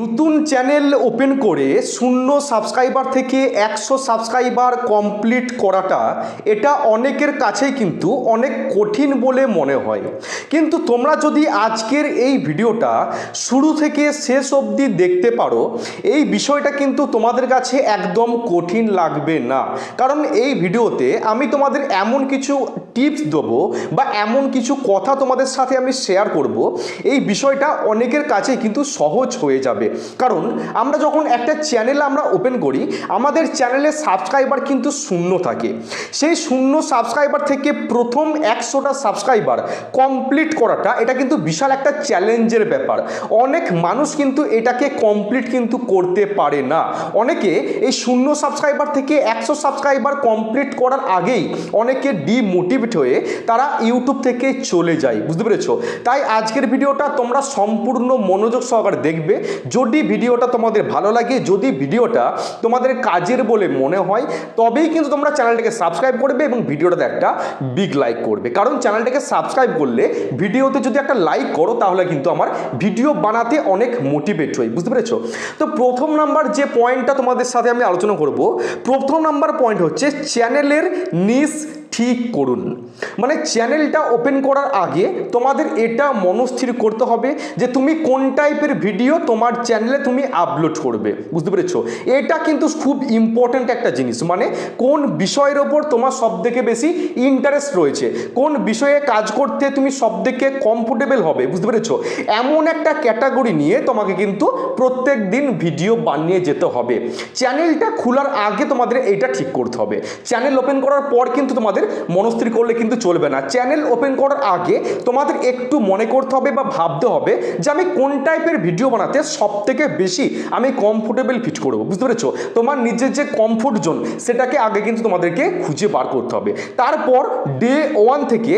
নতুন channel open করে শূন্য সাবস্ক্রাইবার থেকে একশো সাবস্ক্রাইবার কমপ্লিট করাটা এটা অনেকের কাছেই কিন্তু অনেক কঠিন বলে মনে হয়। কিন্তু তোমরা যদি আজকের এই ভিডিওটা শুরু থেকে শেষ অবধি দেখতে পারো, এই বিষয়টা কিন্তু তোমাদের কাছে একদম কঠিন লাগবে না। কারণ এই ভিডিওতে আমি তোমাদের এমন কিছু টিপস দেবো বা এমন কিছু কথা তোমাদের সাথে আমি শেয়ার করব, এই বিষয়টা অনেকের কাছে কিন্তু সহজ হয়ে যাবে। কারণ আমরা যখন একটা চ্যানেল আমরা ওপেন করি, আমাদের চ্যানেলে সাবস্ক্রাইবার কিন্তু শূন্য থাকে। সেই শূন্য সাবস্ক্রাইবার থেকে প্রথম একশোটা সাবস্ক্রাইবার কমপ্লিট করাটা, এটা কিন্তু বিশাল একটা চ্যালেঞ্জের ব্যাপার। অনেক মানুষ কিন্তু এটাকে কমপ্লিট কিন্তু করতে পারে না। অনেকে এই শূন্য সাবস্ক্রাইবার থেকে একশো সাবস্ক্রাইবার কমপ্লিট করার আগেই অনেকে ডিমোটিভেট হয়ে তারা ইউটিউব থেকে চলে যায়, বুঝতে পেরেছ? তাই আজকের ভিডিওটা তোমরা সম্পূর্ণ মনোযোগ সহকারে দেখবে। যদি ভিডিওটা তোমাদের ভালো লাগে, যদি ভিডিওটা তোমাদের কাজের বলে মনে হয়, তবেই কিন্তু তোমরা চ্যানেলটাকে সাবস্ক্রাইব করবে এবং ভিডিওটাতে একটা বিগ লাইক করবে। কারণ চ্যানেলটাকে সাবস্ক্রাইব করলে ভিডিওতে যদি একটা লাইক করো, তাহলে কিন্তু আমার ভিডিও বানাতে অনেক মোটিভেট হই বুঝতে পেরেছ? তো প্রথম নাম্বার যে পয়েন্টটা তোমাদের সাথে আমি আলোচনা করব, প্রথম নাম্বার পয়েন্ট হচ্ছে চ্যানেলের নিস ঠিক করুন। মানে চ্যানেলটা ওপেন করার আগে তোমাদের এটা মনস্থির করতে হবে যে তুমি কোন টাইপের ভিডিও তোমার চ্যানেলে তুমি আপলোড করবে। বুঝতে পেরেছ? এটা কিন্তু খুব ইম্পর্ট্যান্ট একটা জিনিস। মানে কোন বিষয়ের ওপর তোমার সব থেকে বেশি ইন্টারেস্ট রয়েছে? কোন বিষয়ে কাজ করতে তুমি সব থেকে কমফোর্টেবল হবে? বুঝতে পেরেছ? এমন একটা ক্যাটাগরি নিয়ে তোমাকে কিন্তু প্রত্যেক দিন ভিডিও বানিয়ে যেতে হবে। চ্যানেলটা খোলার আগে তোমাদের এটা ঠিক করতে হবে। চ্যানেল ওপেন করার পর কিন্তু তোমাদের মনস্থির করলে কিন্তু চলবে না। চ্যানেল ওপেন করার আগে তোমাদের একটু মনে করতে হবে বা ভাবতে হবে যে আমি কোন টাইপের ভিডিও বানাতে সব থেকে বেশি আমি কমফোর্টেবল ফিট করব, বুঝতে পেরেছ? তোমার নিজের যে কমফোর্ট জোন সেটাকে আগে কিন্তু তোমাদেরকে খুঁজে বার করতে হবে। তারপর ডে ওয়ান থেকে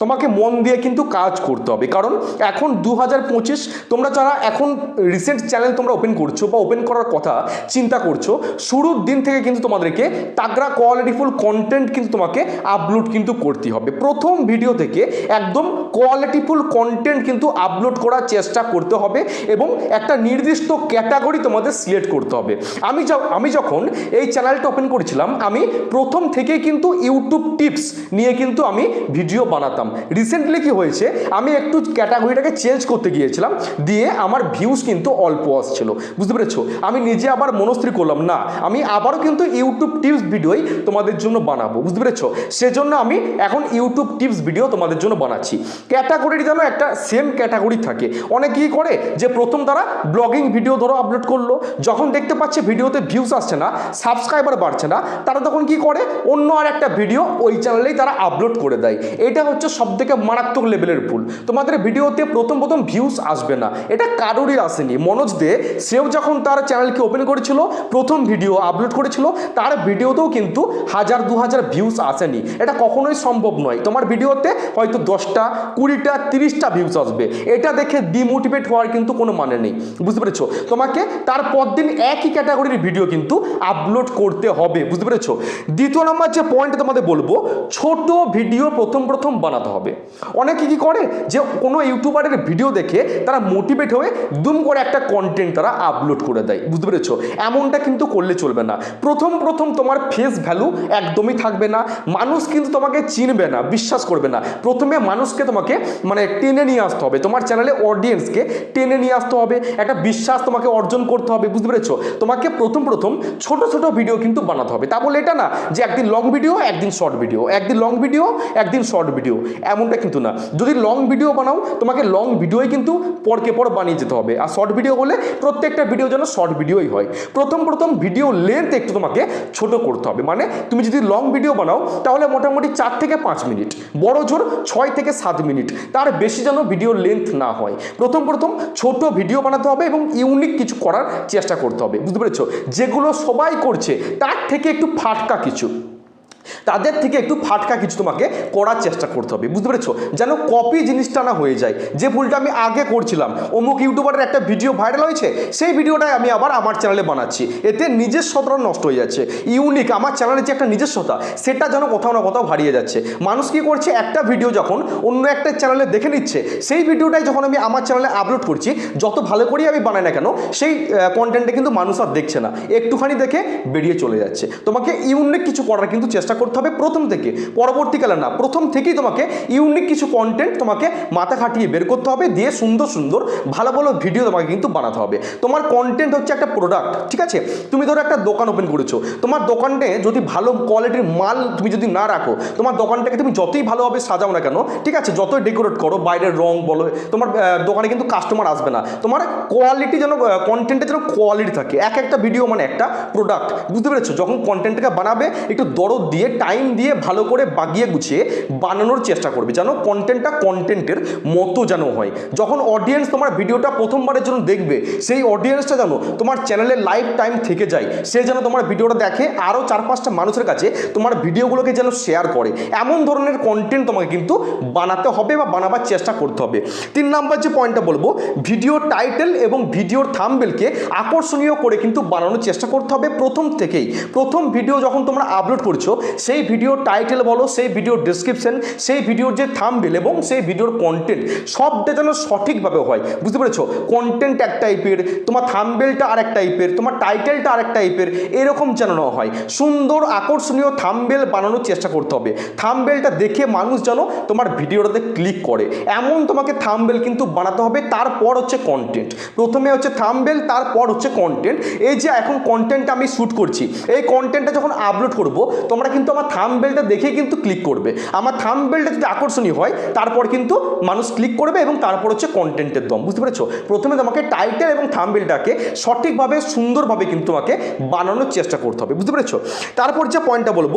তোমাকে মন দিয়ে কিন্তু কাজ করতে হবে। কারণ এখন দু হাজার পঁচিশ তোমরা যারা এখন রিসেন্ট চ্যানেল তোমরা ওপেন করছ বা ওপেন করার কথা চিন্তা করছ, শুরুর দিন থেকে কিন্তু তোমাদেরকে তাগড়া কোয়ালিটিফুল কন্টেন্ট কিন্তু তোমাকে আপলোড কিন্তু করতে হবে। প্রথম ভিডিও থেকে একদম কোয়ালিটিফুল কন্টেন্ট কিন্তু আপলোড করার চেষ্টা করতে হবে এবং একটা নির্দিষ্ট ক্যাটাগরি তোমাদের সিলেক্ট করতে হবে। আমি আমি যখন এই চ্যানেলটা ওপেন করেছিলাম, আমি প্রথম থেকেই কিন্তু ইউটিউব টিপস নিয়ে কিন্তু আমি ভিডিও বানাতাম। রিসেন্টলি কি হয়েছে? আমি একটু ক্যাটাগরিটাকে চেঞ্জ করতে গিয়েছিলাম, দিয়ে আমার ভিউজ কিন্তু অল্প আসছিল। বুঝতে পেরেছ? আমি নিজে আবার মনস্থির করলাম, না, আমি আবারও কিন্তু ইউটিউব টিপস ভিডিওই তোমাদের জন্য বানাবো। বুঝতে পেরেছ? সেজন্য আমি এখন ইউটিউব টিপস ভিডিও তোমাদের জন্য বানাচ্ছি। ক্যাটাগরির যেন একটা সেম ক্যাটাগরি থাকে। অনেকে কী করে যে প্রথম তারা ব্লগিং ভিডিও ধরো আপলোড করল, যখন দেখতে পাচ্ছে ভিডিওতে ভিউজ আসছে না সাবস্ক্রাইবার বাড়ছে না, তারা তখন কি করে? অন্য আর একটা ভিডিও ওই চ্যানেলেই তারা আপলোড করে দেয়। এটা হচ্ছে সব থেকে মারাত্মক লেভেলের ভুল। তোমাদের ভিডিওতে প্রথম প্রথম ভিউজ আসবে না। এটা কারোরই আসেনি। মনোজ দে, সেও যখন তার চ্যানেলকে ওপেন করেছিল, প্রথম ভিডিও আপলোড করেছিল, তার ভিডিওতেও কিন্তু হাজার দু হাজার ভিউজ আসেনি। এটা কখনোই সম্ভব নয়। তোমার ভিডিওতে হয়তো দশটা, কুড়িটা, তিরিশটা ভিউজ আসবে। এটা দেখে ডিমোটিভেট হওয়ার কিন্তু কোনো মানে নেই। বুঝতে পেরেছ? তোমাকে তারপর দিন একই ক্যাটাগরির ভিডিও কিন্তু আপলোড করতে হবে। বুঝতে পেরেছ? দ্বিতীয় নম্বর যে পয়েন্ট তোমাদের বলব, ছোট ভিডিও প্রথম প্রথম বানাতে। হবে। অনেকে কি করে যে কোনো ইউটিউবারের ভিডিও দেখে তারা মোটিভেট হয়ে দুম করে একটা কন্টেন্ট তারা আপলোড করে দেয়। বুঝতে পেরেছ? এমনটা কিন্তু করলে চলবে না। প্রথম প্রথম তোমার ফেস ভ্যালু একদমই থাকবে না। মানুষ কিন্তু তোমাকে চিনবে না, বিশ্বাস করবে না। প্রথমে মানুষকে তোমাকে মানে টেনে নিয়ে আসতে হবে। তোমার চ্যানেলে অডিয়েন্সকে টেনে নিয়ে আসতে হবে। একটা বিশ্বাস তোমাকে অর্জন করতে হবে। বুঝতে পেরেছ? তোমাকে প্রথম প্রথম ছোট ছোট ভিডিও কিন্তু বানাতে হবে। তা বলে এটা না যে একদিন লং ভিডিও একদিন শর্ট ভিডিও একদিন লং ভিডিও একদিন শর্ট ভিডিও এমনটা কিন্তু না। যদি লং ভিডিও বানাও, তোমাকে লং ভিডিওই কিন্তু পরকে পর বানিয়ে যেতে হবে। আর শর্ট ভিডিও হলে প্রত্যেকটা ভিডিও যেন শর্ট ভিডিওই হয়। প্রথম প্রথম ভিডিও লেন্থ একটু তোমাকে ছোট করতে হবে। মানে তুমি যদি লং ভিডিও বানাও, তাহলে মোটামুটি চার থেকে পাঁচ মিনিট। বড় জোর ছয় থেকে সাত মিনিট। তার বেশি যেন ভিডিও লেন্থ না হয়। প্রথম প্রথম ছোট ভিডিও বানাতে হবে এবং ইউনিক কিছু করার চেষ্টা করতে হবে। বুঝতে পেরেছ? যেগুলো সবাই করছে, তার থেকে একটু ফাটকা কিছু। তাদের থেকে একটু ফাটকা কিছু তোমাকে করার চেষ্টা করতে হবে, বুঝতে পেরেছ? যেন কপি জিনিসটা না হয়ে যায়। যে ভুলটা আমি আগে করছিলাম, অমুক ইউটিউবারের একটা ভিডিও ভাইরাল হয়েছে, সেই ভিডিওটাই আমি আবার আমার চ্যানেলে বানাচ্ছি। এতে নিজস্বতা নষ্ট হয়ে যাচ্ছে। ইউনিক আমার চ্যানেলের যে একটা নিজস্বতা, সেটা যেন কোথাও না কোথাও হারিয়ে যাচ্ছে। মানুষ কি করছে? একটা ভিডিও যখন অন্য একটা চ্যানেলে দেখে নিচ্ছে, সেই ভিডিওটাই যখন আমি আমার চ্যানেলে আপলোড করছি, যত ভালো করেই আমি বানাই না কেন, সেই কন্টেন্টে কিন্তু মানুষ আর দেখছে না। একটুখানি দেখে বেরিয়ে চলে যাচ্ছে। তোমাকে ইউনিক কিছু করার কিন্তু চেষ্টা করতে হবে প্রথম থেকে। পরবর্তীকালে না, প্রথম থেকেই তোমাকে ইউনিক কিছু কন্টেন্ট তোমাকে মাথা খাটিয়ে বের করতে হবে, দিয়ে সুন্দর সুন্দর, ভালো ভালো ভিডিও তোমাকে কিন্তু বানাতে হবে। তোমার কন্টেন্ট হচ্ছে একটা প্রোডাক্ট ঠিক আছে? তুমি ধরো একটা দোকান ওপেন করেছ, তোমার দোকানে যদি ভালো কোয়ালিটির মাল তুমি যদি না রাখো, তোমার দোকানটাকে তুমি যতই ভালোভাবে সাজাও না কেন, ঠিক আছে? যতই ডেকোরেট করো, বাইরের রং বলো, তোমার দোকানে কিন্তু কাস্টমার আসবে না। তোমার কোয়ালিটি যেন কন্টেন্টের যেন কোয়ালিটি থাকে। এক একটা ভিডিও মানে একটা প্রোডাক্ট বুঝতে পেরেছ? যখন কন্টেন্টটাকে বানাবে, একটু দরদ দিয়ে টাইম দিয়ে ভালো করে বাগিয়ে গুছিয়ে বানানোর চেষ্টা করবে। যেন কন্টেন্টটা কন্টেন্টের মতো যেন হয়। যখন অডিয়েন্স তোমার ভিডিওটা প্রথমবারের জন্য দেখবে, সেই অডিয়েন্সটা যেন তোমার চ্যানেলে লাইফ টাইম থেকে যায়। সে যেন তোমার ভিডিওটা দেখে আরও চার পাঁচটা মানুষের কাছে তোমার ভিডিওগুলোকে যেন শেয়ার করে। এমন ধরনের কন্টেন্ট তোমাকে কিন্তু বানাতে হবে বা বানাবার চেষ্টা করতে হবে। তিন নাম্বার যে পয়েন্টটা বলব ভিডিও টাইটেল এবং ভিডিওর থাম্বেলকে আকর্ষণীয় করে কিন্তু বানানোর চেষ্টা করতে হবে প্রথম থেকেই। প্রথম ভিডিও যখন তোমরা আপলোড করছ সেই ভিডিওর টাইটেল বলো, সেই ভিডিওর ডিসক্রিপশন সেই ভিডিওর যে থাম্বেল এবং সেই ভিডিওর কন্টেন্ট সবটা যেন সঠিকভাবে হয়। বুঝতে পেরেছ? কন্টেন্ট এক টাইপের তোমার থাম্বেলটা আর এক টাইপের তোমার টাইটেলটা আর এক টাইপের এরকম যেন না হয়। সুন্দর, আকর্ষণীয় থাম্বেল বানানোর চেষ্টা করতে হবে। থাম্বেলটা দেখে মানুষ যেন তোমার ভিডিওটাতে ক্লিক করে। এমন তোমাকে থাম্বেল কিন্তু বানাতে হবে, তারপর হচ্ছে কন্টেন্ট প্রথমে হচ্ছে থাম্বেল তারপর হচ্ছে কন্টেন্ট এই যে এখন কন্টেন্টটা আমি শ্যুট করছি, এই কন্টেন্টটা যখন আপলোড করব, তোমরা কিন্তু আমার থাম্বেলটা দেখে কিন্তু ক্লিক করবে। আমার থাম্বেলটা যদি আকর্ষণীয় হয়, তারপর কিন্তু মানুষ ক্লিক করবে এবং তারপর হচ্ছে কন্টেন্টের দম, বুঝতে পেরেছ? প্রথমে তোমাকে টাইটেল এবং থাম্বেলটাকে সঠিকভাবে, সুন্দরভাবে কিন্তু তোমাকে বানানোর চেষ্টা করতে হবে, বুঝতে পেরেছ? তারপর যে পয়েন্টটা বলব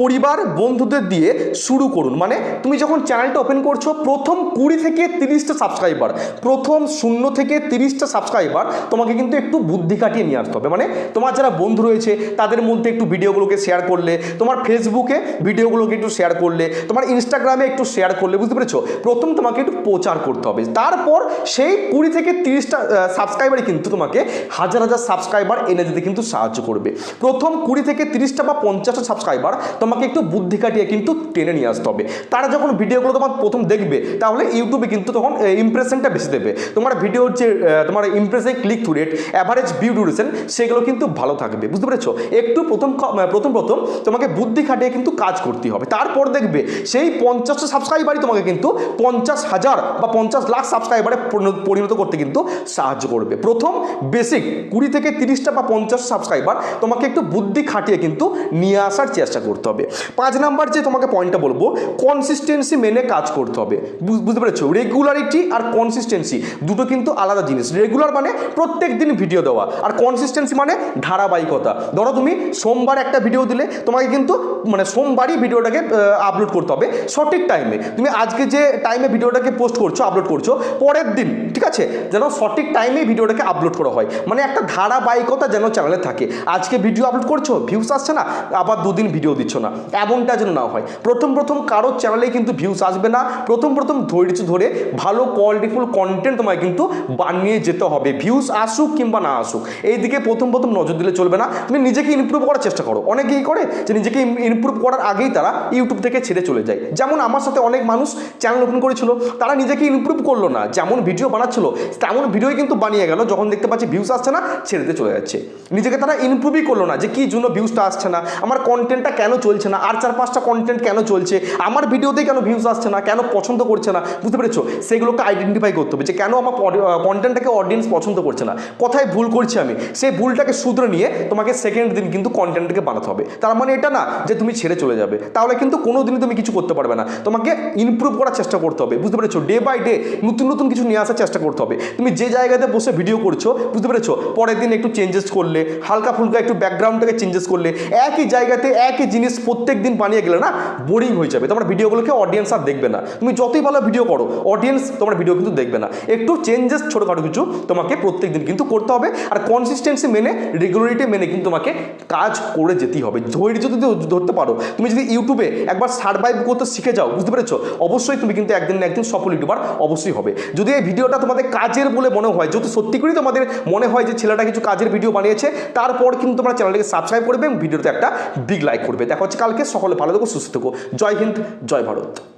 পরিবার, বন্ধুদের দিয়ে শুরু করুন। মানে তুমি যখন চ্যানেলটা ওপেন করছ, প্রথম কুড়ি থেকে তিরিশটা সাবস্ক্রাইবার প্রথম শূন্য থেকে তিরিশটা সাবস্ক্রাইবার তোমাকে কিন্তু একটু বুদ্ধি কাটিয়ে নিয়ে আসতে হবে। মানে তোমার যারা বন্ধু রয়েছে, তাদের মধ্যে একটু ভিডিওগুলোকে শেয়ার করলে তোমার ফেসবুকে ভিডিওগুলোকে একটু শেয়ার করলে, তোমার ইনস্টাগ্রামে একটু শেয়ার করলে, বুঝতে পেরেছ? প্রথম তোমাকে একটু প্রচার করতে হবে। তারপর সেই কুড়ি থেকে তিরিশটা সাবস্ক্রাইবারই কিন্তু তোমাকে হাজার হাজার সাবস্ক্রাইবার এনে দিতে কিন্তু সাহায্য করবে। প্রথম কুড়ি থেকে তিরিশটা বা পঞ্চাশটা সাবস্ক্রাইবার তোমাকে একটু বুদ্ধি কাটিয়ে কিন্তু টেনে নিয়ে আসতে হবে। তারা যখন ভিডিওগুলো তোমার প্রথম দেখবে, তাহলে ইউটিউবে কিন্তু তখন ইমপ্রেশনটা বেশি দেবে। তোমার ভিডিওর যে তোমার impression click through rate average view duration সেগুলো কিন্তু ভালো থাকবে। বুঝতে পেরেছ? একটু প্রথম প্রথম প্রথম তোমাকে বুদ্ধি খাটিয়ে কিন্তু কাজ করতে হবে। তারপর দেখবে সেই পঞ্চাশটা সাবস্ক্রাইবারই তোমাকে কিন্তু পঞ্চাশ হাজার বা পঞ্চাশ লাখ সাবস্ক্রাইবারে পরিণত- করতে কিন্তু সাহায্য করবে। প্রথম বেসিক কুড়ি থেকে তিরিশটা বা পঞ্চাশ সাবস্ক্রাইবার তোমাকে একটু বুদ্ধি খাটিয়ে কিন্তু নিয়ে আসার চেষ্টা করতে হবে। পাঁচ নাম্বার যে তোমাকে পয়েন্টটা বলব কনসিস্টেন্সি মেনে কাজ করতে হবে। বুঝ- বুঝতে পেরেছ? রেগুলারিটি আর কনসিস্টেন্সি দুটো কিন্তু আলাদা জিনিস। রেগুলার মানে প্রত্যেক দিন ভিডিও দেওয়া আর কনসিস্টেন্সি মানে ধারাবাহিকতা। ধরো তুমি সোমবার একটা ভিডিও দিলে, তোমাকে কিন্তু মানে সোমবারই ভিডিওটাকে আপলোড করতে হবে। সঠিক টাইমে তুমি আজকে যে টাইমে ভিডিওটাকে পোস্ট করছ আপলোড করছ, পরের দিন, ঠিক আছে? যেন সঠিক টাইমে ভিডিওটাকে আপলোড করা হয়। মানে একটা ধারাবাহিকতা যেন চ্যানেলে থাকে। আজকে ভিডিও আপলোড করছ ভিউস আসছে না, আবার দুদিন ভিডিও দিচ্ছ না। এমনটা যেন না হয়। প্রথম প্রথম কারোর চ্যানেলে কিন্তু ভিউস আসবে না। প্রথম প্রথম ধৈর্য ধরে ভালো কোয়ালিটিফুল কন্টেন্ট তোমায় কিন্তু বানিয়ে যেতে হবে। ভিউস আসুক কিংবা না আসুক। এই দিকে প্রথম প্রথম নজর দিলে চলবে না। তুমি নিজেকে ইমপ্রুভ করার চেষ্টা করো। অনেকেই করে যে নিজেকে ইমপ্রুভ করার আগেই তারা ইউটিউব থেকে ছেড়ে চলে যায়। যেমন আমার সাথে অনেক মানুষ চ্যানেল ওপেন করেছিল, তারা নিজেকে ইমপ্রুভ করল না। যেমন ভিডিও বানাচ্ছিল, তেমন ভিডিওই কিন্তু বানিয়ে গেল, যখন দেখতে পাচ্ছি ভিউস আসছে না, ছেড়ে চলে যাচ্ছে। নিজেকে তারা ইমপ্রুভই করল না যে কী জন্য ভিউসটা আসছে না, আমার কন্টেন্টটা কেন চলছে না, আর চার পাঁচটা কন্টেন্ট কেন চলছে, আমার ভিডিওতে কেন ভিউস আসছে না, কেন পছন্দ করছে না, বুঝতে পেরেছ? সেগুলোকে আইডেন্টিফাই করতে হবে যে কেন আমার কন্টেন্টটাকে অডিয়েন্স পছন্দ করছে না। কোথায় ভুল করছি আমি, সেই ভুলটাকে শুধরে নিয়ে তোমাকে সেকেন্ড দিন কিন্তু কন্টেন্টটাকে বানাতে হবে। তার মানে এটা না যে তুমি ছেড়ে চলে যাবে। তাহলে কিন্তু কোনো দিনই তুমি কিছু করতে পারবে না। তোমাকে ইমপ্রুভ করার চেষ্টা করতে হবে। বুঝতে পেরেছ? ডে বাই ডে নতুন নতুন কিছু নিয়ে আসার চেষ্টা করতে হবে। তুমি যে জায়গাতে বসে ভিডিও করছ, বুঝতে পেরেছ? পরের দিন একটু চেঞ্জেস করলে, হালকা ফুলকা একটু ব্যাকগ্রাউন্ডটাকে চেঞ্জেস করলে, একই জায়গাতে একই জিনিস প্রত্যেক দিন বানিয়ে গেলে না বোরিং হয়ে যাবে। তোমার ভিডিওগুলোকে অডিয়েন্স আর দেখবে না। তুমি যতই ভালো ভিডিও করো অডিয়েন্স তোমার ভিডিও কিন্তু দেখবে না। একটু চেঞ্জেস ছোটোখাটো কিছু তোমাকে প্রত্যেক দিন কিন্তু করতে হবে। আর কনসিস্টেন্সি মেনে রেগুলারিটি মেনে কিন্তু তোমাকে কাজ করে যেতেই হবে। ধৈর্য যদি যদি ধরতে পারো। তুমি যদি ইউটিউবে একবার সার্ভাইভ করতে শিখে যাও, বুঝতে পেরেছ? অবশ্যই তুমি কিন্তু একদিন না একদিন সফল ইউটিউবার অবশ্যই হবে। যদি এই ভিডিওটা তোমাদের কাজের বলে মনে হয়, যদি সত্যি করেই তোমাদের মনে হয় যে ছেলেটা কিছু কাজের ভিডিও বানিয়েছে, তারপর কিন্তু তোমরা চ্যানেলটিকে সাবস্ক্রাইব করবে এবং ভিডিওতে একটা বিগ লাইক করবে। দেখা হচ্ছে কালকে, সকলে ভালো থেকো, সুস্থ থেকো। জয় হিন্দ, জয় ভারত।